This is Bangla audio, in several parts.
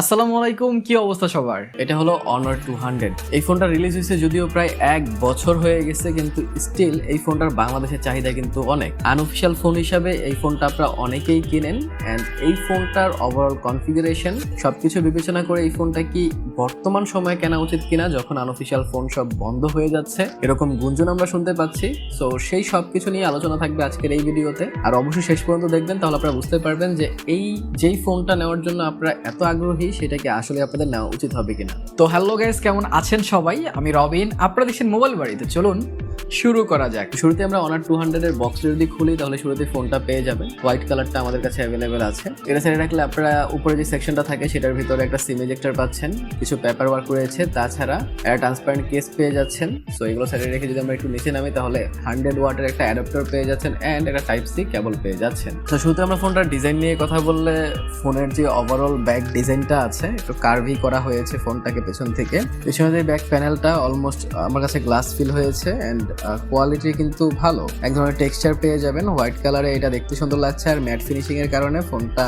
আসসালামু আলাইকুম, কি অবস্থা সবার? এটা হলো অনার টু হান্ড্রেড এই ফোনটা রিলিজ হয়েছে যদিও প্রায় এক বছর হয়ে গেছে, কিন্তু স্টিল এই ফোনটার বাংলাদেশের চাহিদা কিন্তু অনেক। আনঅফিসিয়াল ফোন হিসাবে এই ফোনটা আপনারা অনেকেই কিনেন অ্যান্ড এই ফোনটার ওভারঅল কনফিগারেশন সবকিছু বিবেচনা করে এই ফোনটা কি বর্তমান সময়ে কেনা উচিত কিনা, যখন আনঅফিসিয়াল ফোন সব বন্ধ হয়ে যাচ্ছে, এরকম গুঞ্জন আমরা শুনতে পাচ্ছি। সো সেই সব কিছু নিয়ে আলোচনা থাকবে আজকের এই ভিডিওতে। আর অবশ্যই শেষ পর্যন্ত দেখবেন, তাহলে আপনারা বুঝতে পারবেন যে এই যেই ফোনটা নেওয়ার জন্য আপনারা এত আগ্রহী সেটা কি আসলে আপনাদের নেওয়া উচিত হবে কিনা। তো হ্যালো গাইস, কেমন আছেন সবাই? আমি রবিন, আপনারা দেখছেন মোবাইল বাড়িতে। চলুন শুরু করা যাক। শুরুতে আমরা অনার টু হান্ড্রেডের বক্সটা যদি খুলি, তাহলে শুরুতে ফোনটা পেয়ে যাবেন। হোয়াইট কালারটা আমাদের কাছে অ্যাভেলেবেল আছে। এটা সাইডে রাখলে আপনারা উপরে যে সেকশনটা থাকে, সেটার ভিতরে একটা সিম এজেক্টর পাচ্ছেন। কিছু পেপার ওয়ার্ক রয়েছে। তাছাড়া একটা ট্রান্সপারেন্ট কেস পেয়ে যাচ্ছেন। সো এগুলো সাইডে রেখে যদি আমরা একটু নিচে নামি, তাহলে হান্ড্রেড ওয়াটের একটা অ্যাডাপ্টার পেয়ে যাচ্ছেন অ্যান্ড একটা টাইপ সি কেবল পেয়ে যাচ্ছেন। তো শুরুতে আমরা ফোনটার ডিজাইন নিয়ে কথা বললে ফোনের যে ওভারঅল ব্যাক ডিজাইনটা আছে, একটু কার্ভি করা হয়েছে ফোনটাকে পেছন থেকে। পেছনে যে ব্যাক প্যানেলটা অলমোস্ট আমার কাছে গ্লাস ফিল হয়েছে অ্যান্ড কোয়ালিটি কিন্তু ভালো। এক ধরনের টেক্সচার পেয়ে যাবেন হোয়াইট কালারে এটা দেখতে সুন্দর লাগছে আর ম্যাট ফিনিশিং এর কারণে ফোনটা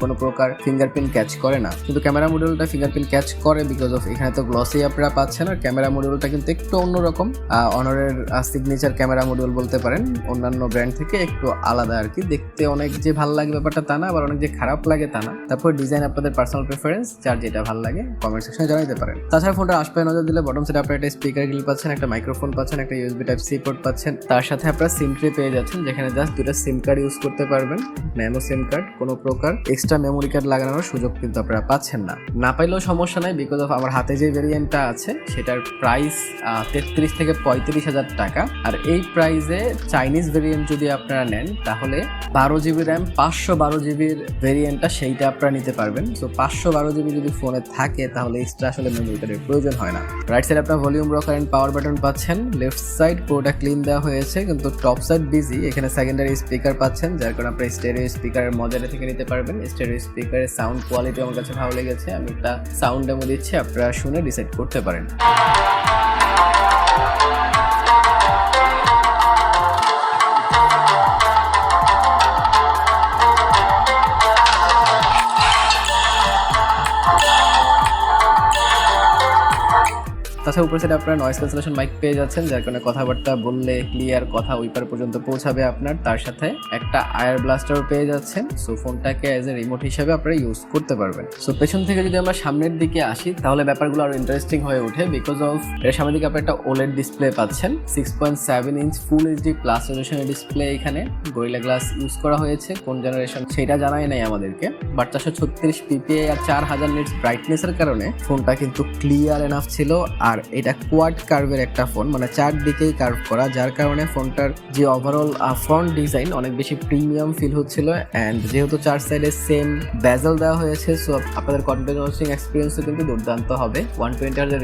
কোনো প্রকার ফিঙ্গারপ্রিন্ট ক্যাচ করে না। কিন্তু ক্যামেরা মডিউলটা ফিঙ্গারপ্রিন্ট ক্যাচ করে বিকজ অফ এখানে তো গ্লসি আপনারা পাচ্ছেন আর ক্যামেরা মডিউলটা কিন্তু একটু অন্যরকম। অনারের সিগনেচার ক্যামেরা মডিউল বলতে পারেন, অন্যান্য ব্র্যান্ড থেকে একটু আলাদা আর কি। দেখতে অনেক যে ভালো লাগে ব্যাপারটা তা না, আবার অনেক যে খারাপ লাগে তা না। তারপর ডিজাইন আপনাদের পার্সোনাল প্রেফারেন্স যার যেটা ভালো লাগে কমেন্ট সেকশনে জানাতে পারেন। তাছাড়া ফোনটা আশপাশে নজর দিলে বটম সাইডে আপনারা একটা স্পিকার গ্রিল পাচ্ছেন, একটা মাইক্রোফোন পাচ্ছেন, একটা ইউএসবি টাইপ সি পোর্ট পাচ্ছেন, তার সাথে আপনারা সিম ট্রে পেয়ে যাচ্ছেন, যেখানে জাস্ট দুটো সিম কার্ড ইউজ করতে পারবেন ন্যানো সিম কার্ড কোনো প্রকার এক্সট্রা মেমোরি কার্ড লাগানোর সুযোগ কিন্তু আপনারা পাচ্ছেন না। না পাইলেও সমস্যা নাই বিকজ অফ আমার হাতে যে ভেরিয়েন্টটা আছে, সেটার প্রাইস তেত্রিশ থেকে পঁয়ত্রিশ হাজার টাকা। আর এই প্রাইসে চাইনিজ ভেরিয়েন্ট যদি আপনারা নেন, তাহলে বারো জিবি র্যাম পাঁচশো বারো জিবির ভেরিয়েন্টটা সেইটা আপনারা নিতে পারবেন। সো পাঁচশো বারো জিবি যদি ফোনে থাকে, তাহলে এক্সট্রা আসলে মেমোরি কার্ডের প্রয়োজন হয় না। রাইট সাইড আপনার volume rocker and power button পাচ্ছেন লেফট সাইড পুরোটা ক্লিন দেওয়া হয়েছে, কিন্তু টপ সাইড বিজি এখানে সেকেন্ডারি স্পিকার পাচ্ছেন, যার কারণে আপনার স্টেরিও স্পিকারের মজাটা থেকে নিতে পারবেন। স্টেরিও স্পিকারের সাউন্ড কোয়ালিটি আমার কাছে ভালো লেগেছে, আমি একটা সাউন্ড ডেমো দিচ্ছি, আপনারা শুনে ডিসাইড করতে পারেন। তাছাড়া উপরে সাইডে আপনারা নয়েস ক্যান্সেলেশন মাইক পেয়ে যাচ্ছেন, যার কারণে কথাবার্তা বললে ক্লিয়ার কথা ওই পার পর্যন্ত পৌঁছাবে আপনার। তার সাথে একটা আয়ার ব্লাস্টারও পেয়ে যাচ্ছেন সো ফোনটাকে অ্যাজ এ রিমোট হিসেবে আপনারা ইউজ করতে পারবেন। সো পেছন থেকে যদি আমরা সামনের দিকে আসি, তাহলে ব্যাপারগুলো আরও ইন্টারেস্টিং হয়ে ওঠে বিকজ অফ এর সামনের দিকে আপনি একটা ওলেড ডিসপ্লে পাচ্ছেন six point seven inch full HD plus রেজলিউশনের display এখানে। গরিলা গ্লাস ইউজ করা হয়েছে, কোন জেনারেশন সেটা জানাই নাই আমাদেরকে। বাট চারশো ছত্রিশ পিপিএ আর চার হাজার নিটস ব্রাইটনেসের কারণে ফোনটা কিন্তু ক্লিয়ার এনাফ ছিল আর এটা কোয়াড কার্ভের একটা ফোন মানে চারদিকেই কার্ভ করা, যার কারণে ফোনটার যে ওভারঅল ফ্রন্ট ডিজাইন অনেক বেশি প্রিমিয়াম ফিল হচ্ছিল অ্যান্ড যেহেতু চার সাইডে সেম ব্যাজেল দেওয়া হয়েছে সো আপনাদের কন্টেন্ট এক্সপিরিয়েন্সও কিন্তু দুর্দান্ত হবে। ওয়ান টোয়েন্টি হার্ডের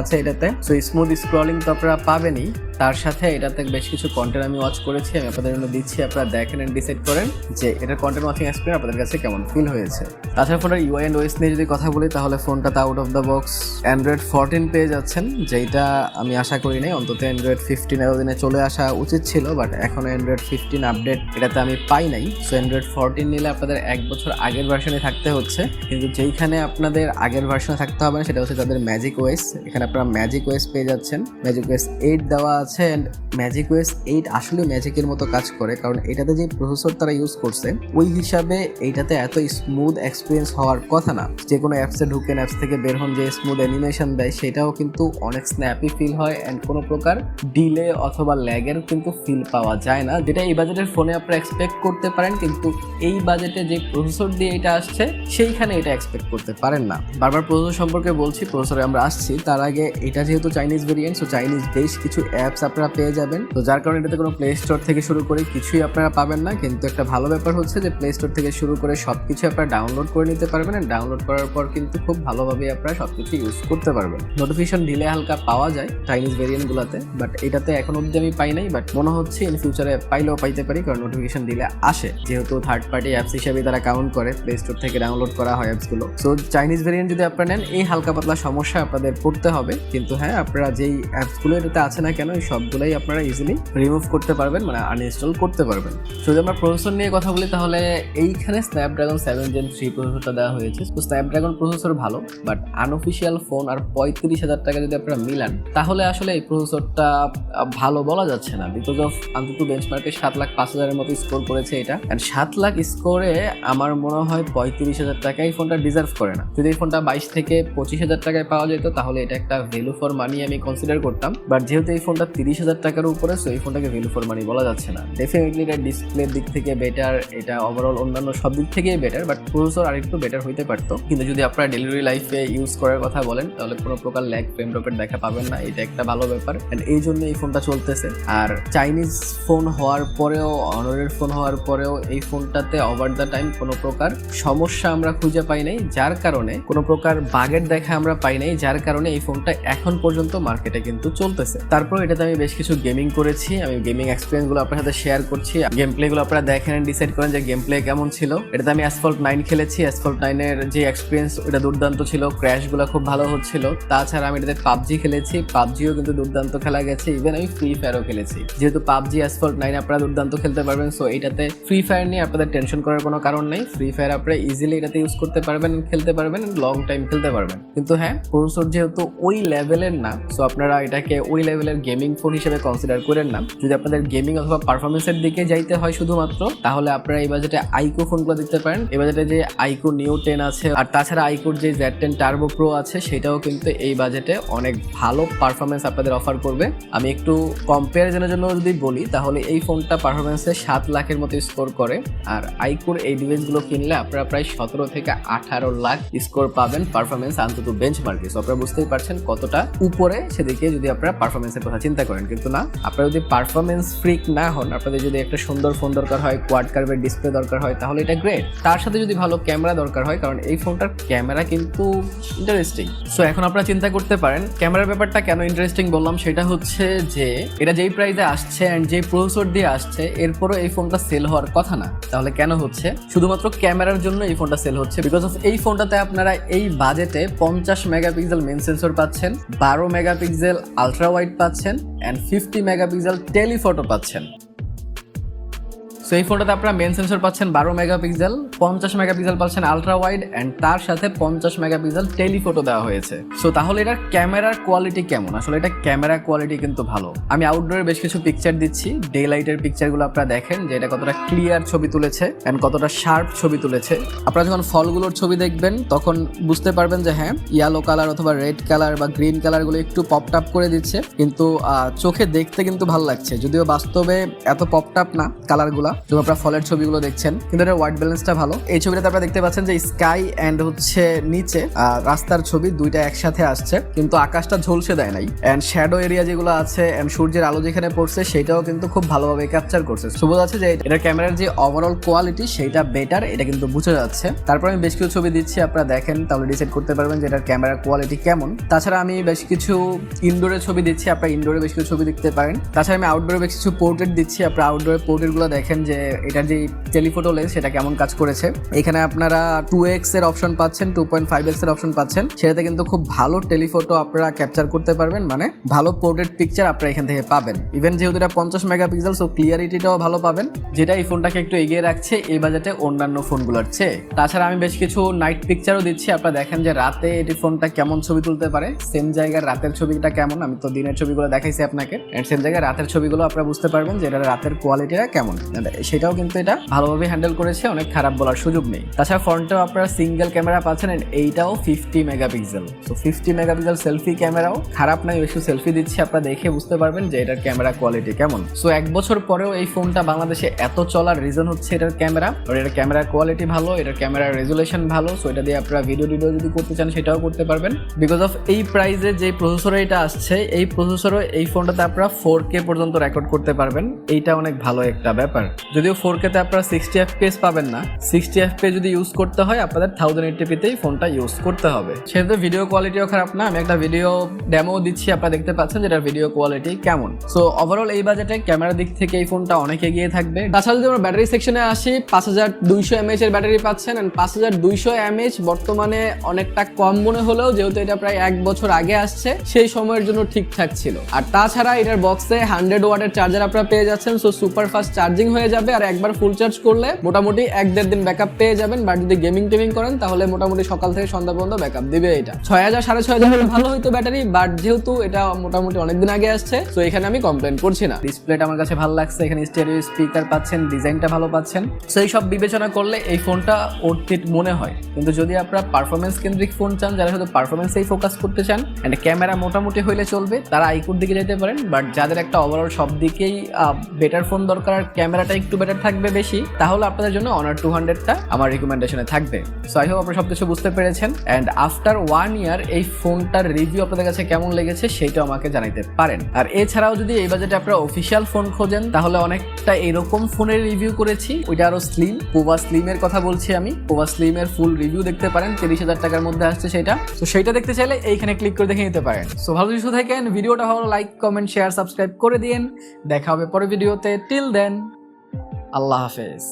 আছে এটাতে সো স্মুথ স্ক্রলিং তো আপনারা পাবেনই। তার সাথে এটাতে বেশ কিছু কন্টেন্ট আমি ওয়াচ করেছি, আমি আপনাদের জন্য দিচ্ছি, আপনারা দেখেন এন্ড ডিসাইড করেন যে এটার কন্টেন্ট ওয়াচিং এক্সপিরিয়েন্স আপনাদের কাছে কেমন ফিল হয়েছে। তাছাড়া ফোনটার ইউআই এন্ড ওয়েস নিয়ে যদি কথা বলি, তাহলে ফোনটাতে out of the box Android fourteen পেয়ে যাচ্ছেন যেটা আমি আশা করি নাই, অন্তত অ্যান্ড্রয়েড ফিফটিন এতদিনে চলে আসা উচিত ছিল বাট এখন অ্যান্ড্রয়েড ফিফটিন আপডেট এটাতে আমি পাই নাই। সো অ্যান্ড্রয়েড ফোরটিন নিলে আপনাদের এক বছর আগের ভার্সনে থাকতে হচ্ছে। কিন্তু যেইখানে আপনাদের আগের ভার্সনে থাকতে হবে না, সেটা হচ্ছে তাদের ম্যাজিক ওয়েস এখানে আপনারা ম্যাজিক ওয়েস পেয়ে যাচ্ছেন। ম্যাজিক ওয়েস এইট দেওয়া অ্যান্ড ম্যাজিক ওয়েস এইট আসলে ম্যাজিকের মতো কাজ করে, কারণ এটাতে যে প্রসেসর তারা ইউজ করছে, ওই হিসাবে এইটাতে এত স্মুথ এক্সপিরিয়েন্স হওয়ার কথা না। যে কোনো অ্যাপসে ঢুকেন অ্যাপস থেকে বের হন, যে স্মুথ অ্যানিমেশন দেয়, সেটাও কিন্তু অনেক স্ন্যাপি ফিল হয় অ্যান্ড কোনো প্রকার ডিলে অথবা ল্যাগের কিন্তু ফিল পাওয়া যায় না, যেটা এই বাজেটের ফোনে আপনারা এক্সপেক্ট করতে পারেন, কিন্তু এই বাজেটে যে প্রসেসর দিয়ে এটা আসছে, সেইখানে এটা এক্সপেক্ট করতে পারেন না। বারবার প্রসেসর সম্পর্কে বলছি প্রসেসরে আমরা আসছি, তার আগে এটা যেহেতু চাইনিজ ভেরিয়েন্ট সো চাইনিজ বেশ কিছু অ্যাপস আপনারা পেয়ে যাবেন। তো যার কারণে এটাতে কোনো প্লে স্টোর থেকে শুরু করে কিছুই আপনারা পাবেন না। কিন্তু একটা ভালো ব্যাপার হচ্ছে যে প্লে স্টোর থেকে শুরু করে সব কিছু আপনারা ডাউনলোড করে নিতে পারবেন ডাউনলোড করার পর কিন্তু খুব ভালোভাবে আপনারা সব কিছু ইউজ করতে পারবেন। নোটিফিকেশন ডিলে হালকা পাওয়া যায় চাইনিজ ভেরিয়েন্টগুলোতে বাট এটাতে এখন অবধি আমি পাই নাই বাট মনে হচ্ছে ইন ফিউচারে পাইলেও পাইতে পারি, কারণ নোটিফিকেশন দিলে আসে। যেহেতু থার্ড পার্টি অ্যাপস হিসেবে তারা কাউন্ট করে প্লে স্টোর থেকে ডাউনলোড করা হয় অ্যাপসগুলো সো চাইনিজ ভেরিয়েন্ট যদি আপনারা নেন, এই হালকা পাতলা সমস্যা আপনাদের পড়তে হবে। কিন্তু হ্যাঁ আপনারা যেই অ্যাপসগুলো এটাতে আছে না কেন সবগুলোই আপনারা ইজিলি রিমুভ করতে পারবেন মানে আনইনস্টল করতে পারবেন। যদি আমরা প্রসেসর নিয়ে কথা বলি, তাহলে এইখানে স্ন্যাপড্রাগন সেভেন জেন থ্রি প্রসেসরটা দেওয়া হয়েছে। তো স্ন্যাপড্রাগন প্রসেসর ভালো বাট আনঅফিসিয়াল ফোন আর পঁয়ত্রিশ হাজার টাকা যদি আপনারা মিলান, তাহলে আসলে এই প্রসেসরটা ভালো বলা যাচ্ছে না। বিকজ অফ আন্তত বেঞ্চমার্কে সাত লাখ পাঁচ হাজারের মতো স্কোর করেছে এটা। অ্যান্ড সাত লাখ স্কোরে আমার মনে হয় পঁয়ত্রিশ হাজার টাকা এই ফোনটা ডিজার্ভ করে না। যদি এই ফোনটা বাইশ থেকে পঁচিশ হাজার টাকায় পাওয়া যেত, তাহলে এটা একটা ভ্যালু ফর মানি আমি কনসিডার করতাম। বাট যেহেতু এই ফোনটা তিরিশ হাজার টাকার উপরে সো এই ফোনটাকে ভ্যালু ফর মানি বলা যাচ্ছে না। ডেফিনেটলি এটা ডিসপ্লের দিক থেকে বেটার এটা ওভারঅল অন্যান্য সব দিক থেকেই বেটার বাট প্রসেসর আরেকটু বেটার হইতে পারতো। কিন্তু যদি আপনারা ডেলিভারি লাইফে ইউজ করার কথা বলেন, তাহলে কোনো প্রকার ল্যাগ ফ্রেম ড্রপের দেখা পাবেন না। এটা একটা ভালো ব্যাপার। অ্যান্ড এই জন্য এই ফোনটা চলতেছে। আর চাইনিজ ফোন হওয়ার পরেও অনরের ফোন হওয়ার পরেও এই ফোনটাতে ওভার দ্য টাইম কোনো প্রকার সমস্যা আমরা খুঁজে পাই নাই। যার কারণে কোনো প্রকার বাগের দেখা আমরা পাই নাই। যার কারণে এই ফোনটা এখন পর্যন্ত মার্কেটে কিন্তু চলতেছে। তারপর এটাতে আমি বেশ কিছু গেমিং করেছি। আমি গেমিং এক্সপিরিয়েন্সগুলো আপনার সাথে শেয়ার করছি। গেম প্লেগুলো আপনারা দেখেন ডিসাইড করেন যে গেম প্লে কেমন ছিল। এটাতে আমি অ্যাসফল্ট নাইন খেলেছি। অ্যাসফল্ট নাইনের যে এক্সপিরিয়েন্স ওটা দুর্দান্ত ছিল। ক্র্যাশগুলো খুব ভালো হচ্ছিল। তাছাড়া আমি এটাতে পাবজি খেলেছি। পাবজিও কিন্তু দুর্দান্ত খেলা গেছে। ইভেন আমি ফ্রি ফায়ারও খেলেছি। যেহেতু পাবজি অ্যাসফল্ট নাইন আপনারা দুর্দান্ত খেলতে পারবেন সো এটাতে ফ্রি ফায়ার নিয়ে আপনাদের টেনশন করার কোনো কারণ নেই। ফ্রি ফায়ার আপনারা ইজিলি এটাতে ইউজ করতে পারবেন, খেলতে পারবেন লং টাইম খেলতে পারবেন। কিন্তু হ্যাঁ প্রসেসর যেহেতু ওই লেভেলের না সো আপনারা এটাকে ওই লেভেলের গেমিং ফোন হিসেবে কনসিডার করেন না। যদি আপনাদের গেমিং অথবা পারফরমেন্সের দিকে যাইতে হয় শুধুমাত্র, তাহলে আপনারা এই বাজেটে আইকো ফোনগুলো দেখতে পারেন। এই বাজেটে যে আইকো নিউ টেন আছে, আর তাছাড়া আইকোর যে জেড টেন টার্বো প্রো আছে, সেটাও কিন্তু এই বাজেটে অনেক ভালো পারফরমেন্স আপনাদের অফার করবে। আমি একটু কম্পারিজনের জন্য যদি বলি, তাহলে এই ফোনটা পারফরমেন্সে সাত লাখের মতো স্কোর করে। আর আইকোর এই ডিভাইসগুলো কিনলে আপনারা প্রায় সতেরো থেকে আঠারো লাখ স্কোর পাবেন পারফরমেন্স অন্তত বেঞ্চ মার্কে আপনারা বুঝতেই পারছেন কতটা উপরে সেদিকে যদি আপনারা পারফরমেন্সের কথা চিন্তা করেন, কিন্তু না, আপনারা যদি পারফরমেন্স ফ্রিক না হন, আপনাদের যদি একটা সুন্দর ফোন দরকার হয় কোয়াড কার্ভের ডিসপ্লে দরকার হয়, তাহলে এটা গ্রেট তার সাথে যদি ভালো ক্যামেরা দরকার হয়, কারণ এই ফোনটার ক্যামেরা কিন্তু ইন্টারেস্টিং সো এখন আপনারা চিন্তা করতে পারেন ক্যামেরার ব্যাপারটা কেন ইন্টারেস্টিং বললাম, সেটা হচ্ছে যে, এটা যেই প্রাইসে আসছে অ্যান্ড যেই প্রসেসর দিয়ে আসছে, এরপরও এই ফোনটা সেল হওয়ার কথা না। তাহলে কেন হচ্ছে? শুধুমাত্র ক্যামেরার জন্য এই ফোনটা সেল হচ্ছে বিকজ অফ এই ফোনটাতে আপনারা এই বাজেটে পঞ্চাশ মেগাপিক্সেল মেন সেন্সর পাচ্ছেন, বারো মেগাপিক্সেল আলট্রা ওয়াইড পাচ্ছেন অ্যান্ড ফিফটি মেগাপিক্সেল টেলিফটো পাচ্ছেন। সো এই ফোনটাতে আপনারা মেন সেন্সর পাচ্ছেন বারো মেগাপিক্সেল পঞ্চাশ মেগাপিক্সেল পাচ্ছেন আলট্রা ওয়াইড অ্যান্ড তার সাথে পঞ্চাশ মেগাপিক্সেল টেলিফটো দেওয়া হয়েছে। সো তাহলে এটার ক্যামেরার কোয়ালিটি কেমন? আসলে এটা ক্যামেরা কোয়ালিটি কিন্তু ভালো। আমি আউটডোরের বেশ কিছু পিকচার দিচ্ছি। ডে লাইটের পিকচারগুলো আপনারা দেখেন যে এটা কতটা ক্লিয়ার ছবি তুলেছে অ্যান্ড কতটা শার্প ছবি তুলেছে। আপনারা যখন ফলগুলোর ছবি দেখবেন, তখন বুঝতে পারবেন যে হ্যাঁ ইয়েলো কালার অথবা রেড কালার বা গ্রিন কালারগুলো একটু পপ টাপ করে দিচ্ছে। কিন্তু চোখে দেখতে কিন্তু ভালো লাগছে। যদিও বাস্তবে এত পপ টাপ না কালারগুলো যখন আপনারা ফলের ছবিগুলো দেখছেন। কিন্তু এটা হোয়াইট ব্যালেন্সটা ভালো। এই ছবিটাতে আপনারা দেখতে পাচ্ছেন যে স্কাই অ্যান্ড হচ্ছে নিচে রাস্তার ছবি দুইটা একসাথে আসছে। কিন্তু আকাশটা ঝলসে দেয় নাই। অ্যান্ড শ্যাডো এরিয়া যেগুলো আছে অ্যান্ড সূর্যের আলো যেখানে পড়ছে, সেটাও কিন্তু খুব ভালোভাবে ক্যাপচার করছে। সুবোধ আছে যে এটার ক্যামেরার যে ওভারঅল কোয়ালিটি সেটা বেটার এটা কিন্তু বুঝে যাচ্ছে। তারপর আমি বেশ কিছু ছবি দিচ্ছি, আপনারা দেখেন, তাহলে ডিসাইড করতে পারবেন যে এটার ক্যামেরার কোয়ালিটি কেমন। তাছাড়া আমি বেশ কিছু ইনডোরের ছবি দিচ্ছি, আপনারা ইনডোরে বেশ কিছু ছবি দেখতে পারেন। তাছাড়া আমি আউটডোরে বেশ কিছু পোর্ট্রেট দিচ্ছি, আপনারা আউটডোরে পোর্ট্রেটগুলো দেখেন যে এটার যে টেলিফোটো লেন্স সেটা কেমন কাজ করেছে। এখানে আপনারা টু এক্সের অপশন পাচ্ছেন টু পয়েন্ট ফাইভ এক্সের অপশন পাচ্ছেন। সেটাতে কিন্তু খুব ভালো টেলিফোটো আপনারা ক্যাপচার করতে পারবেন মানে ভালো পোর্ট্রেট পিকচার আপনারা এখান থেকে পাবেন। ইভেন যেহেতু এটা পঞ্চাশ মেগাপিক্সেল সো ক্লিয়ারিটিটাও ভালো পাবেন। যেটা এই ফোনটাকে একটু এগিয়ে রাখছে, এই বাজেটে অন্যান্য ফোনগুলোর চেয়ে। তাছাড়া আমি বেশ কিছু নাইট পিকচারও দিচ্ছি, আপনারা দেখেন যে রাতে এটি ফোনটা কেমন ছবি তুলতে পারে। সেম জায়গার রাতের ছবিটা কেমন, আমি তো দিনের ছবিগুলো দেখাইছি আপনাকে। সেম জায়গায় রাতের ছবিগুলো আপনারা বুঝতে পারবেন যে এটা রাতের কোয়ালিটিটা কেমন। সেটাও কিন্তু এটা ভালোভাবে হ্যান্ডেল করেছে, অনেক খারাপ বলার সুযোগ নেই। তাছাড়া ফ্রন্টেও আপনারা সিঙ্গেল ক্যামেরা পাচ্ছেন এইটাও ফিফটি মেগাপিক্সেল তো ফিফটি মেগাপিক্সেল সেলফি ক্যামেরাও খারাপ নয়, একটু সেলফি দিচ্ছে, আপনারা দেখে বুঝতে পারবেন যে এটার ক্যামেরা কোয়ালিটি কেমন। সো এক বছর পরেও এই ফোনটা বাংলাদেশে এত চলার রিজন হচ্ছে এটার ক্যামেরা আর এটার ক্যামেরার কোয়ালিটি ভালো, এটার ক্যামেরার রেজুলেশন ভালো সো এটা দিয়ে আপনারা ভিডিও টিডিও যদি করতে চান, সেটাও করতে পারবেন। বিকজ অফ এই প্রাইসে যে প্রসেসর এটা আসছে, এই প্রসেসরও এই ফোনটাতে আপনারা ফোর কে পর্যন্ত রেকর্ড করতে পারবেন। এইটা অনেক ভালো একটা ব্যাপার। যদিও ফোর কেতে আপনারা সিক্সটি এফপিএস পাবেন না সিক্সটি এফপিএস যদি ইউজ করতে হয়, আপনাদের থাউজেন্ড এইটিপিতেই ফোনটা ইউজ করতে হবে। সেহেতু ভিডিও কোয়ালিটিও খারাপ না, আমি একটা ভিডিও ডেমো দিচ্ছি, আপনারা দেখতে পাচ্ছেন যেটার ভিডিও কোয়ালিটি কেমন। সো ওভারঅল এই বাজেটে ক্যামেরার দিক থেকে এই ফোনটা অনেক এগিয়ে থাকবে। তাছাড়া যদি আমরা ব্যাটারি সেকশনে আসি, পাঁচ হাজার দুইশো এমএইচ এর ব্যাটারি পাচ্ছেন অ্যান্ড পাঁচ হাজার দুইশো এমএইচ বর্তমানে অনেকটা কম মনে হলেও, যেহেতু এটা প্রায় এক বছর আগে আসছে, সেই সময়ের জন্য ঠিকঠাক ছিল। আর তাছাড়া এটার বক্সে হান্ড্রেড ওয়াটের চার্জার আপনারা পেয়ে যাচ্ছেন সো সুপার ফাস্ট চার্জিং হয়ে যাবে। আর একবার ফুল চার্জ করলে মোটামুটি এক দেড় দিন ব্যাকআপ পেয়ে যাবেন। বাট যদি গেমিং টেমিং করেন, তাহলে মোটামুটি সকাল থেকে সন্ধ্যা পর্যন্ত ব্যাকআপ দিবে এটা। ছয় হাজার, সাড়ে ছয় হাজার ভালো হইতো ব্যাটারি বাট যেহেতু এটা মোটামুটি অনেকদিন আগে আসছে তো এখানে আমি কমপ্লেন করছি না। ডিসপ্লেটা আমার কাছে ভালো লাগছে, এখানে স্টেরিও স্পিকার পাচ্ছেন ডিজাইনটা ভালো পাচ্ছেন। সেই সব বিবেচনা করলে এই ফোনটা অর্থিত মনে হয়। কিন্তু যদি আপনারা পারফরমেন্স কেন্দ্রিক ফোন চান, যারা শুধু পারফরমেন্সেই ফোকাস করতে চান অ্যান্ড ক্যামেরা মোটামুটি হইলে চলবে, তারা আইকুর দিকে যেতে পারেন। বাট যাদের একটা ওভারঅল সব দিকেই বেটার ফোন দরকার, আর ক্যামেরাটা একটু বেটার থাকবে বেশি, তাহলে আপনাদের জন্য অনার টু হান্ড্রেডটা আমার রিকমেন্ডেশনে থাকবে। সো আই হোপ আপনারা সবকিছু বুঝতে পেরেছেন অ্যান্ড আফটার ওয়ান ইয়ার এই ফোনটার রিভিউ আপনাদের কাছে কেমন লেগেছে সেটা আমাকে জানাইতে পারেন। আর এছাড়াও যদি এই বাজেটে আপনারা অফিসিয়াল ফোন খোঁজেন, তাহলে অনেকটা এরকম ফোনের রিভিউ করেছি, ওইটা আরও স্লিম পোভা স্লিমের কথা বলছি আমি। পোভা স্লিমের ফুল রিভিউ দেখতে পারেন, তিরিশ হাজার টাকার মধ্যে আসছে সেটা। তো সেইটা দেখতে চাইলে এইখানে ক্লিক করে দেখে নিতে পারেন। সো ভালো কিছু থাকেন ভিডিওটা ভালো লাইক কমেন্ট শেয়ার সাবস্ক্রাইব করে দিন দেখা হবে পরের ভিডিওতে টিল দেন আল্লাহ হাফেজ